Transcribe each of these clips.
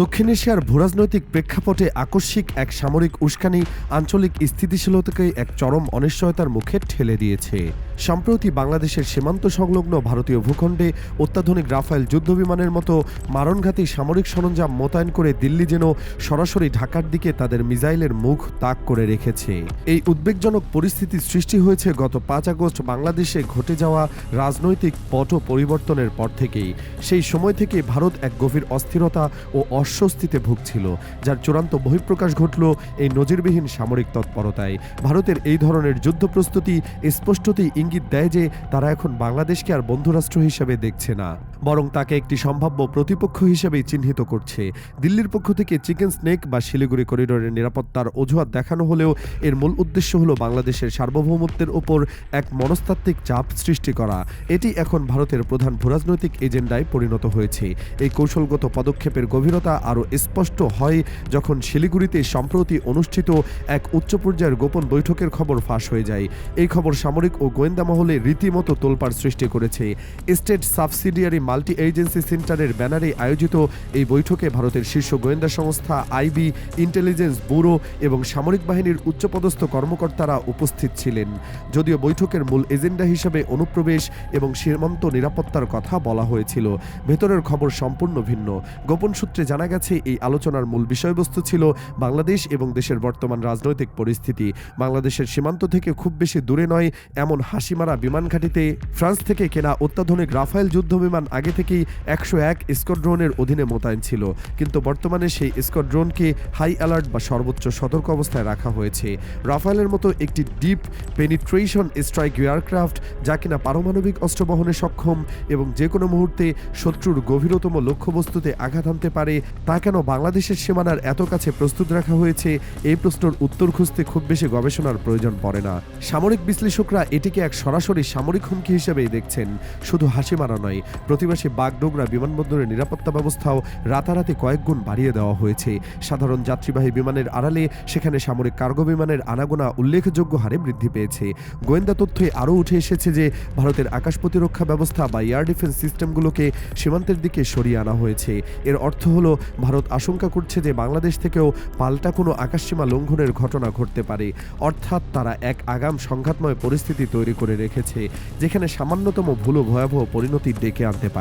দক্ষিণ এশিয়ার ভূরাজনৈতিক প্রেক্ষাপটে আকস্মিক এক সামরিক উস্কানি আঞ্চলিক স্থিতিশীলতাকে এক চরম অনিশ্চয়তার মুখে ঠেলে দিয়েছে। সম্প্রতি বাংলাদেশের সীমান্ত সংলগ্ন ভারতীয় ভূখণ্ডে অত্যাধুনিক রাফায়েল যুদ্ধবিমানের মতো মারণঘাতী সামরিক সরঞ্জাম মোতায়েন করে দিল্লি যেন সরাসরি ঢাকার দিকে তাদের মিসাইলের মুখ তাক করে রেখেছে। এই উদ্বেগজনক পরিস্থিতি সৃষ্টি হয়েছে গত পাঁচ আগস্ট বাংলাদেশে ঘটে যাওয়া রাজনৈতিক পট পরিবর্তনের পর থেকেই। সেই সময় থেকে ভারত এক গভীর অস্থিরতা ও অস্বস্তিতে ভুগছিল, যার চূড়ান্ত বহিঃপ্রকাশ ঘটল এই নজিরবিহীন সামরিক তৎপরতায়। ভারতের এই ধরনের যুদ্ধ প্রস্তুতি স্পষ্টতই ইঙ্গিত দেয় যে তারা এখন বাংলাদেশকে আর বন্ধুরাষ্ট্র হিসেবে দেখছে না। বরং তাকে একটি সম্ভাব্য প্রতিপক্ষ হিসেবেই চিহ্নিত করছে। দিল্লির পক্ষ থেকে চিকেন স্নেক বা শিলিগুড়ি করিডোরের নিরাপত্তার অজুহাত দেখানো হলেও এর মূল উদ্দেশ্য হল বাংলাদেশের সার্বভৌমত্বের ওপর এক মনস্তাত্ত্বিক চাপ সৃষ্টি করা। এটি এখন ভারতের প্রধান ভূরাজনৈতিক এজেন্ডায় পরিণত হয়েছে। এই কৌশলগত পদক্ষেপের গভীরতা আরও স্পষ্ট হয় যখন শিলিগুড়িতে সম্প্রতি অনুষ্ঠিত এক উচ্চ পর্যায়ের গোপন বৈঠকের খবর ফাঁস হয়ে যায়। এই খবর সামরিক ও গোয়েন্দা মহলে রীতিমতো তোলপাড় সৃষ্টি করেছে। স্টেট সাবসিডিয়ারি মাল্টি এজেন্সি সেন্টারের ব্যানারে আয়োজিত এই বৈঠকে ভারতের শীর্ষ গোয়েন্দা সংস্থা আইবি ইন্টেলিজেন্স ব্যুরো এবং সামরিক বাহিনীর উচ্চপদস্থ কর্মকর্তারা উপস্থিত ছিলেন। যদিও বৈঠকের মূল এজেন্ডা হিসেবে অনুপ্রবেশ এবং সীমান্ত নিরাপত্তার কথা বলা হয়েছিল, ভেতরের খবর সম্পূর্ণ ভিন্ন। গোপন সূত্রে জানা গেছে, এই আলোচনার মূল বিষয়বস্তু ছিল বাংলাদেশ এবং দেশের বর্তমান রাজনৈতিক পরিস্থিতি। বাংলাদেশের সীমান্ত থেকে খুব বেশি দূরে নয়, এমন হাসিমারা বিমান ঘাঁটিতে ফ্রান্স থেকে কেনা অত্যাধুনিক রাফায়েল যুদ্ধ বিমান আগে থেকেই একশো এক স্কোয়াড্রনের অধীনে মোতায়েন ছিল, কিন্তু বর্তমানে সেই স্কোয়াড্রনকে হাই অ্যালার্ট বা সর্বোচ্চ সতর্ক অবস্থায় রাখা হয়েছে। রাফায়েলের মতো একটি ডিপ পেনিট্রেশন স্ট্রাইক এয়ারক্রাফট, যা কিনা পারমাণবিক অস্ত্র বহনে সক্ষম এবং যে কোনো মুহূর্তে শত্রুর গভীরতম লক্ষ্যবস্তুতে আঘাত আনতে পারে, তা কেন বাংলাদেশের সীমানার এত কাছে প্রস্তুত রাখা হয়েছে, এই প্রশ্নের উত্তর খুঁজতে খুব বেশি গবেষণার প্রয়োজন পড়ে না। সামরিক বিশ্লেষকরা এটিকে এক সরাসরি সামরিক হুমকি হিসেবেই দেখছেন, শুধু হাসি মারা নয় প্রতিবাসী বাগডোগরা বিমানবন্দরের নিরাপত্তা ব্যবস্থাও রাতারাতি কয়েক গুণ বাড়িয়ে দেওয়া হয়েছে। সাধারণ যাত্রীবাহী বিমানের আড়ালে সেখানে সামরিক কার্গো বিমানের আনাগোনা উল্লেখযোগ্য হারে বৃদ্ধি পেয়েছে। গোয়েন্দা তথ্যে আরও উঠে এসেছে যে, ভারতের আকাশ প্রতিরক্ষা ব্যবস্থা বা এয়ার ডিফেন্স সিস্টেমগুলোকে সীমান্তের দিকে সরিয়ে আনা হয়েছে। এর অর্থ হলো, ভারত আশঙ্কা করছে যে, বাংলাদেশ থেকেও পাল্টা কোনো আকাশসীমা লঙ্ঘনের ঘটনা ঘটতে পারে। অর্থাৎ তারা এক আগাম সংঘাতময় পরিস্থিতি তৈরি করে রেখেছে, যেখানে সামান্যতম ভুলো ভয়াবহ পরিণতি ডেকে আনতে পারে।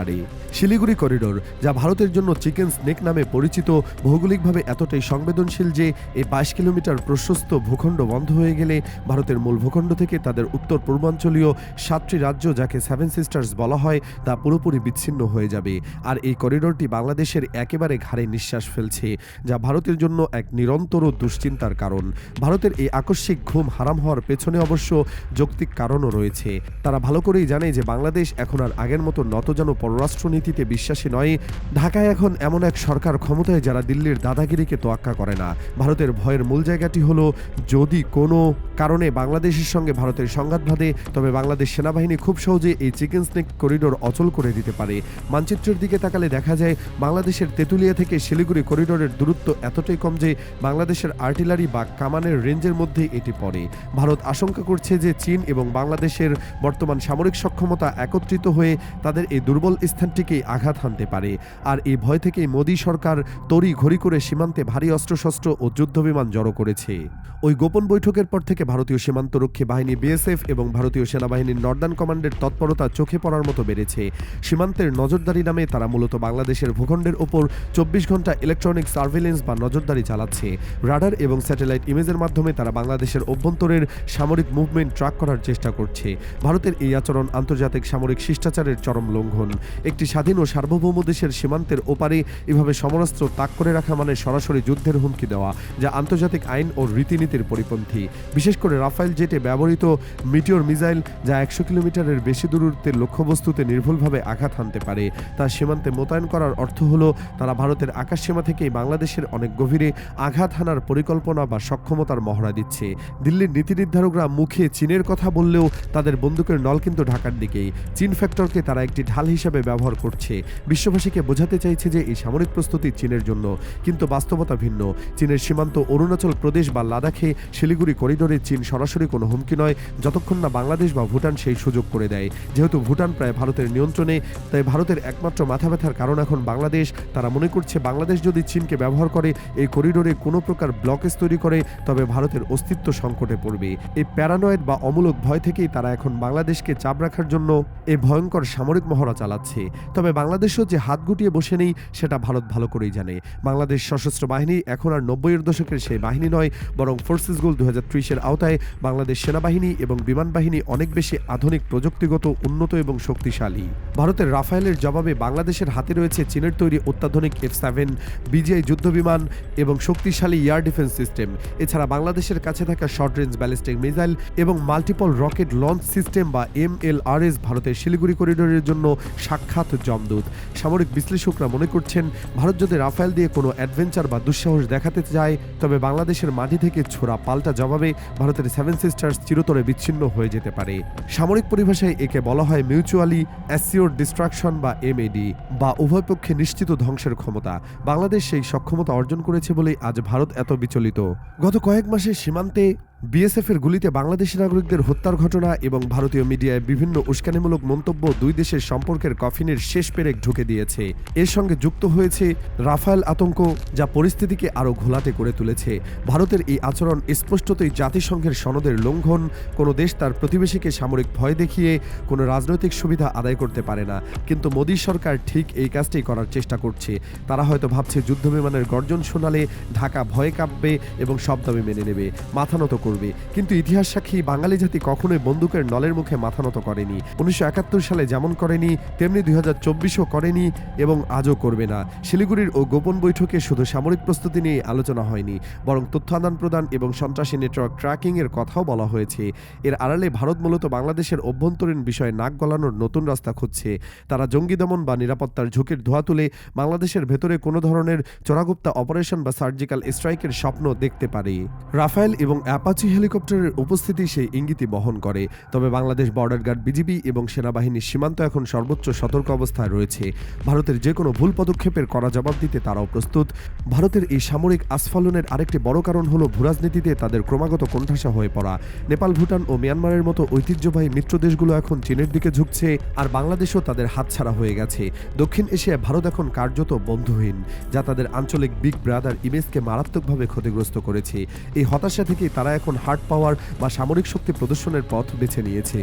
শিলিগুড়ি করিডোর, যা ভারতের জন্য চিকেন স্নেক নামে পরিচিত, ভৌগোলিকভাবে এতটাই সংবেদনশীল যে এই বাইশ কিলোমিটার প্রশস্ত ভূখণ্ড বন্ধ হয়ে গেলে ভারতের মূল ভূখণ্ড থেকে তাদের উত্তর পূর্বাঞ্চলীয় সাতটি রাজ্য যাকে সেভেন সিস্টার্স বলা হয়, তা পুরোপুরি বিচ্ছিন্ন হয়ে যাবে। আর এই করিডোরটি বাংলাদেশের একেবারে ঘাড়ে নিঃশ্বাস ফেলছে, যা ভারতের জন্য এক নিরন্তর দুশ্চিন্তার কারণ। ভারতের এই আকস্মিক ঘুম হারাম হওয়ার পেছনে অবশ্য যৌক্তিক কারণও রয়েছে। তারা ভালো করেই জানে যে বাংলাদেশ এখন আর আগের মতো নতজানো পররাষ্ট্রনীতিতে বিশ্বাসী নয়, ঢাকায় এখন এমন এক সরকার ক্ষমতায় যারা দিল্লির দাদাগিরিকে তোয়াক্কা করে না। ভারতের ভয়ের মূল জায়গাটি হলো, যদি কোনো কারণে বাংলাদেশের সঙ্গে ভারতের সংঘাত বাঁধে, তবে বাংলাদেশ সেনাবাহিনী খুব সহজে এই চিকেন স্নেক করিডোর অচল করে দিতে পারে। মানচিত্রের দিকে তাকালে দেখা যায়, বাংলাদেশের তেঁতুলিয়া থেকে শিলিগুড়ি করিডোরের দূরত্ব এতটাই কম যে, বাংলাদেশের আর্টিলারি বা কামানের রেঞ্জের মধ্যে এটি পড়ে। ভারত আশঙ্কা করছে যে, চীন এবং বাংলাদেশের বর্তমান সামরিক সক্ষমতা একত্রিত হয়ে তাদের এই দুর্বল স্থানটিকে আঘাত হানতে পারে। আর এই ভয় থেকেই মোদী সরকার তড়ি ঘড়ি করে সীমান্তে ভারী অস্ত্রশস্ত্র ও যুদ্ধবিমান জড়ো করেছে। ওই গোপন বৈঠকের পর থেকে ভারতীয় সীমান্তরক্ষী বাহিনী বিএসএফ এবং ভারতীয় সেনাবাহিনীর নর্দার্ন কমান্ডের তৎপরতা চোখে পড়ার মতো বেড়েছে। সীমান্তের নজরদারি নামে তারা মূলত বাংলাদেশের ভূখণ্ডের ওপর চব্বিশ ঘণ্টা ইলেকট্রনিক সার্ভেলেন্স বা নজরদারি চালাচ্ছে। রাডার এবং স্যাটেলাইট ইমেজের মাধ্যমে তারা বাংলাদেশের অভ্যন্তরের সামরিক মুভমেন্ট ট্র্যাক করার চেষ্টা করছে। ভারতের এই আচরণ আন্তর্জাতিক সামরিক শিষ্টাচারের চরম লঙ্ঘন। একটি স্বাধীন ও সার্বভৌম দেশের সীমান্তের ওপারে এভাবে সমরাস্ত্র তাক করে রাখা মানে সরাসরি যুদ্ধের হুমকি দেওয়া, যা আন্তর্জাতিক আইন ও রীতিনীতির পরিপন্থী। বিশেষ করে রাফাইল জেটে ব্যবহৃত মিটিওর মিসাইল, যা একশো কিলোমিটারের বেশি দূরত্বে লক্ষ্যবস্তুতে নির্ভুলভাবে আঘাত হানতে পারে। তা সীমান্তে মোতায়েন করার অর্থ হলো, তারা ভারতের আকাশসীমা থেকেই বাংলাদেশের অনেক গভীরে আঘাত হানার পরিকল্পনা বা সক্ষমতার মহড়া দিচ্ছে। দিল্লির নীতি নির্ধারকরা মুখে চীনের কথা বললেও তাদের বন্দুকের নল কিন্তু ঢাকার দিকেই। চীন ফ্যাক্টরকে তারা একটি ঢাল হিসেবে হিসেবে ব্যবহার করছে। বিশ্ববাসীকে বোঝাতে চাইছে যে, এই সামরিক প্রস্তুতি চীনের জন্য কিন্তু বাস্তবতা ভিন্ন। চীনের সীমান্ত অরুণাচল প্রদেশ বা লাদাখে শিলিগুড়ি করিডোরে চীন সরাসরি কোনো হুমকি নয়, যতক্ষণ না বাংলাদেশ বা ভুটান সেই সুযোগ করে দেয়। যেহেতু ভুটান প্রায় ভারতের নিয়ন্ত্রণে, তাই ভারতের একমাত্র মাথা ব্যথার কারণ এখন বাংলাদেশ। তারা মনে করছে, বাংলাদেশ যদি চীনকে ব্যবহার করে, এই করিডোরে কোনো প্রকার ব্লকেজ তৈরি করে, তবে ভারতের অস্তিত্ব সংকটে পড়বে। এই প্যারানয়েড বা অমূলক ভয় থেকেই তারা এখন বাংলাদেশকে চাপ রাখার জন্য এই ভয়ঙ্কর সামরিক মহড়া চালাচ্ছে। তবে বাংলাদেশও যে হাত গুটিয়ে বসে নেই, সেটা ভারত ভালো করেই জানে। বাংলাদেশ সশস্ত্র বাহিনী এখন আর নব্বইয়ের দশকের সেই বাহিনী নয়, বরং ফোর্সেস গোল দু হাজার আওতায় বাংলাদেশ সেনাবাহিনী এবং বিমান বাহিনী অনেক বেশি আধুনিক, প্রযুক্তিগত, উন্নত এবং শক্তিশালী। ভারতের রাফায়েলের জবাবে বাংলাদেশের হাতে রয়েছে চীনের তৈরি অত্যাধুনিক এফ সেভেন, বিজিআই যুদ্ধবিমান এবং শক্তিশালী এয়ার ডিফেন্স সিস্টেম। এছাড়া বাংলাদেশের কাছে থাকা শর্ট রেঞ্জ ব্যালিস্টিক মিসাইল এবং মাল্টিপল রকেট লঞ্চ সিস্টেম বা এম ভারতের শিলিগুড়ি করিডোরের জন্য সাক্ষাৎ জমদূত। সামরিক বিশ্লেষকরা মনে করছেন, ভারত যদি রাফায়েল দিয়ে কোনো অ্যাডভেঞ্চার বা দুঃসাহস দেখাতে চায়, তবে বাংলাদেশের মাটি থেকে ছোড়া পাল্টা জবাবে ভারতের সেভেন সিস্টার্স চিরতরে বিচ্ছিন্ন হয়ে যেতে পারে। সামরিক পরিভাষায় একে বলা হয় মিউচুয়ালি অ্যাসিওর ডিস্ট্রাকশন বা এমএডি বা উভয় পক্ষে নিশ্চিত ধ্বংসের ক্ষমতা। বাংলাদেশ সেই সক্ষমতা অর্জন করেছে বলেই আজ ভারত এত বিচলিত। গত কয়েক মাসে সীমান্তে বিএসএফ এর গুলিতে বাংলাদেশি নাগরিকদের হত্যার ঘটনা এবং ভারতীয় মিডিয়ায় বিভিন্ন উস্কানিমূলক মন্তব্য দুই দেশের সম্পর্কের কফিনের শেষ পেরেক ঢুকে দিয়েছে। এর সঙ্গে যুক্ত হয়েছে রাফায়েল আতঙ্ক, যা পরিস্থিতিকে আরও ঘোলাটে করে তুলেছে। ভারতের এই আচরণ স্পষ্টতই জাতিসংঘের সনদের লঙ্ঘন। কোনো দেশ তার প্রতিবেশীকে সামরিক ভয় দেখিয়ে কোনো রাজনৈতিক সুবিধা আদায় করতে পারে না। কিন্তু মোদী সরকার ঠিক এই কাজটি করার চেষ্টা করছে। তারা হয়তো ভাবছে যুদ্ধবিমানের গর্জন শোনালে ঢাকা ভয়ে কাঁপবে এবং সব দামে মেনে নেবে। মাথা নত করবে কিন্তু ইতিহাস সাক্ষী বাঙালি জাতি কখনোই বন্দুকের নলের মুখে মাথা নত করেনি। উনিশশো একাত্তর সালে যেমন করেনি, তেমনি দুই হাজার চব্বিশও করেনি এবং আজও করবে না। শিলিগুড়ির ও গোপন বৈঠকে শুধু সামরিক প্রস্তুতি নিয়ে আলোচনা হয়নি, বরং তথ্য আদান প্রদান এবং সন্ত্রাসী নেটওয়ার্ক ট্র্যাকিং এর কথাও বলা হয়েছে। এর আড়ালে ভারত মূলত বাংলাদেশের অভ্যন্তরীণ বিষয়ে নাক গলানোর নতুন রাস্তা খুঁজছে। তারা জঙ্গি দমন বা নিরাপত্তার ঝুঁকির ধোয়া তুলে বাংলাদেশের ভেতরে কোনো ধরনের চোরাগুপ্তা অপারেশন বা সার্জিক্যাল স্ট্রাইকের স্বপ্ন দেখতে পারে। রাফায়েল এবং অ্যাপাচি হেলিকপ্টারের উপস্থিতি সেই ইঙ্গিতই বহন করে। তবে বাংলাদেশ বর্ডার গার্ড, বিজিবি এবং সেনাবাহিনীর সীমান্ত এখন সর্বোচ্চ সতর্ক অবস্থায় রয়েছে। ভারতের যে কোনো ভুল পদক্ষেপের কড়া জবাব দিতে তারাও প্রস্তুত। ভারতের এই সামরিক আস্ফালনের আরেকটি বড় কারণ হলো ভূরাজনীতিতে তাদের ক্রমাগত কোণঠাসা হয়ে পড়া। নেপাল, ভুটান ও মিয়ানমারের মতো ঐতিহ্যবাহী মিত্র দেশগুলো এখন চীনের দিকে ঝুঁকছে আর বাংলাদেশও তাদের হাতছাড়া হয়ে গেছে। দক্ষিণ এশিয়ায় ভারত এখন কার্যত বন্ধুহীন, যা তাদের আঞ্চলিক বিগ ব্রাদার ইমেজকে মারাত্মকভাবে ক্ষতিগ্রস্ত করেছে। এই হতাশা থেকেই তারা এখন হার্ড পাওয়ার বা সামরিক শক্তি প্রদর্শনের পথ বেছে নিয়েছে।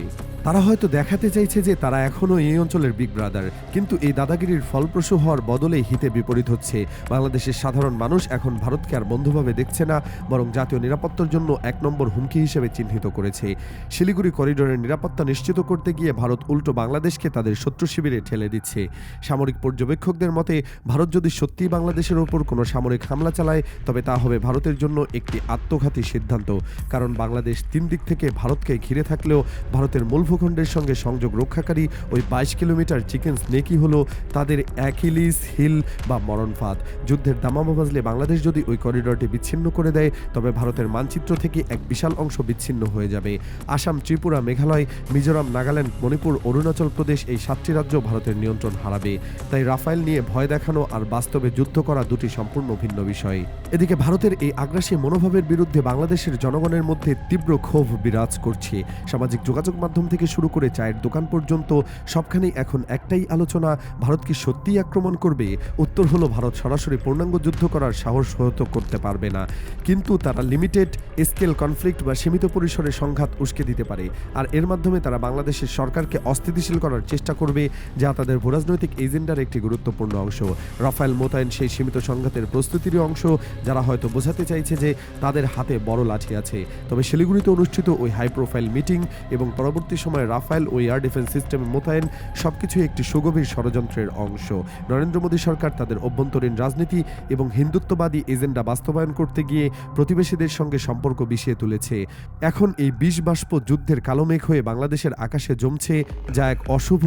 তারা হয়তো দেখাতে চাইছে যে তারা এখনও এই অঞ্চলের বিগ ব্রাদার কিন্তু এই দাদাগিরির ফলপ্রসূ হওয়ার বদলে হিতে বিপরীত হচ্ছে। বাংলাদেশের সাধারণ মানুষ এখন ভারতকে আর বন্ধুভাবে দেখছে না, বরং জাতীয় নিরাপত্তার জন্য এক নম্বর হুমকি হিসেবে চিহ্নিত করেছে। শিলিগুড়ি করিডোরের নিরাপত্তা নিশ্চিত করতে গিয়ে ভারত উল্টো বাংলাদেশকে তাদের শত্রু শিবিরে ঠেলে দিচ্ছে। সামরিক পর্যবেক্ষকদের মতে, ভারত যদি সত্যিই বাংলাদেশের ওপর কোনো সামরিক হামলা চালায়, তবে তা হবে ভারতের জন্য একটি আত্মঘাতী সিদ্ধান্ত। কারণ বাংলাদেশ তিন দিক থেকে ভারতকে ঘিরে থাকলেও ভারতের মূল ভূখণ্ডের সঙ্গে সংযোগ রক্ষাকারী ওই বাইশ কিলোমিটার চিকেন স্নেকই হলো তাদের অ্যাকিলিস, হিল বা মরণফাঁদ যুদ্ধের দামামা বাজলে বাংলাদেশ যদি ওই করিডরটি বিচ্ছিন্ন করে দেয়, তবে ভারতের মানচিত্র থেকে এক বিশাল অংশ বিচ্ছিন্ন হয়ে যাবে। আসাম, ত্রিপুরা, মেঘালয়, মিজোরাম, নাগাল্যান্ড, মণিপুর, অরুণাচল প্রদেশ এই সাতটি রাজ্য ভারতের নিয়ন্ত্রণ হারাবে। তাই রাফায়েল নিয়ে ভয় দেখানো আর বাস্তবে যুদ্ধ করা দুটি সম্পূর্ণ ভিন্ন বিষয়। এদিকে ভারতের এই আগ্রাসী মনোভাবের বিরুদ্ধে বাংলাদেশের জনগণের মধ্যে তীব্র ক্ষোভ বিরাজ করছে। সামাজিক যোগাযোগ মাধ্যম থেকে শুরু করে চায়ের দোকান পর্যন্ত সবখানেই এখন একটাই আলোচনা, ভারত কি সত্যিই আক্রমণ করবে? উত্তর হলো, ভারত সরাসরি পূর্ণাঙ্গ যুদ্ধ করার সাহস হয়তো করতে পারবে না। কিন্তু তারা লিমিটেড স্কেল কনফ্লিক্ট বা সীমিত পরিসরে সংঘাত উস্কে দিতে পারে। আর এর মাধ্যমে তারা বাংলাদেশের সরকারকে অস্থিতিশীল করার চেষ্টা করবে, যা তাদের ভূরাজনৈতিক এজেন্ডার একটি গুরুত্বপূর্ণ অংশ। রাফায়েল মোতায়েন সেই সীমিত সংঘাতের প্রস্তুতিরই অংশ, যারা হয়তো বোঝাতে চাইছে যে তাদের হাতে বড় লাঠি আছে। তবে শিলিগুড়িতে অনুষ্ঠিত ওই হাই প্রোফাইল মিটিং এবং পরবর্তী সময়ে রাফায়েল ও এয়ার ডিফেন্স সিস্টেম মোতায়েন সবকিছুই একটি সুগভীর ষড়যন্ত্রের অংশ। নরেন্দ্র মোদী সরকার তাদের অভ্যন্তরীণ রাজনীতি এবং হিন্দুত্ববাদী এজেন্ডা বাস্তবায়ন করতে গিয়ে প্রতিবেশীদের সঙ্গে সম্পর্ক বিষিয়ে তুলেছে। এখন এই বিষ বাষ্প যুদ্ধের কালো মেঘ হয়ে বাংলাদেশের আকাশে জমছে যা এক অশুভ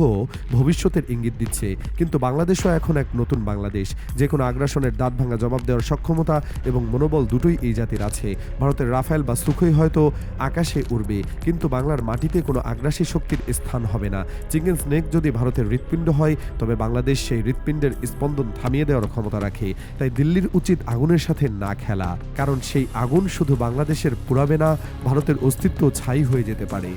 ভবিষ্যতের ইঙ্গিত দিচ্ছে। কিন্তু বাংলাদেশও এখন এক নতুন বাংলাদেশ। যে কোনো আগ্রাসনের দাঁত ভাঙা জবাব দেওয়ার সক্ষমতা এবং মনোবল দুটোই এই জাতির আছে। ভারতের রাফায়েল বা সুখই হয়তো আকাশে উড়বে, কিন্তু বাংলার মাটিতে কোনো আগ্রাসী শক্তির স্থান হবে না। চিকেন স্নেক যদি ভারতের হৃৎপিণ্ড হয়, তবে বাংলাদেশ সেই হৃৎপিণ্ডের স্পন্দন থামিয়ে দেওয়ার ক্ষমতা রাখে, তাই দিল্লির উচিত আগুনের সাথে না খেলা, কারণ সেই আগুন শুধু বাংলাদেশের পুরাবে না, ভারতের অস্তিত্ব ছাই হয়ে যেতে পারে।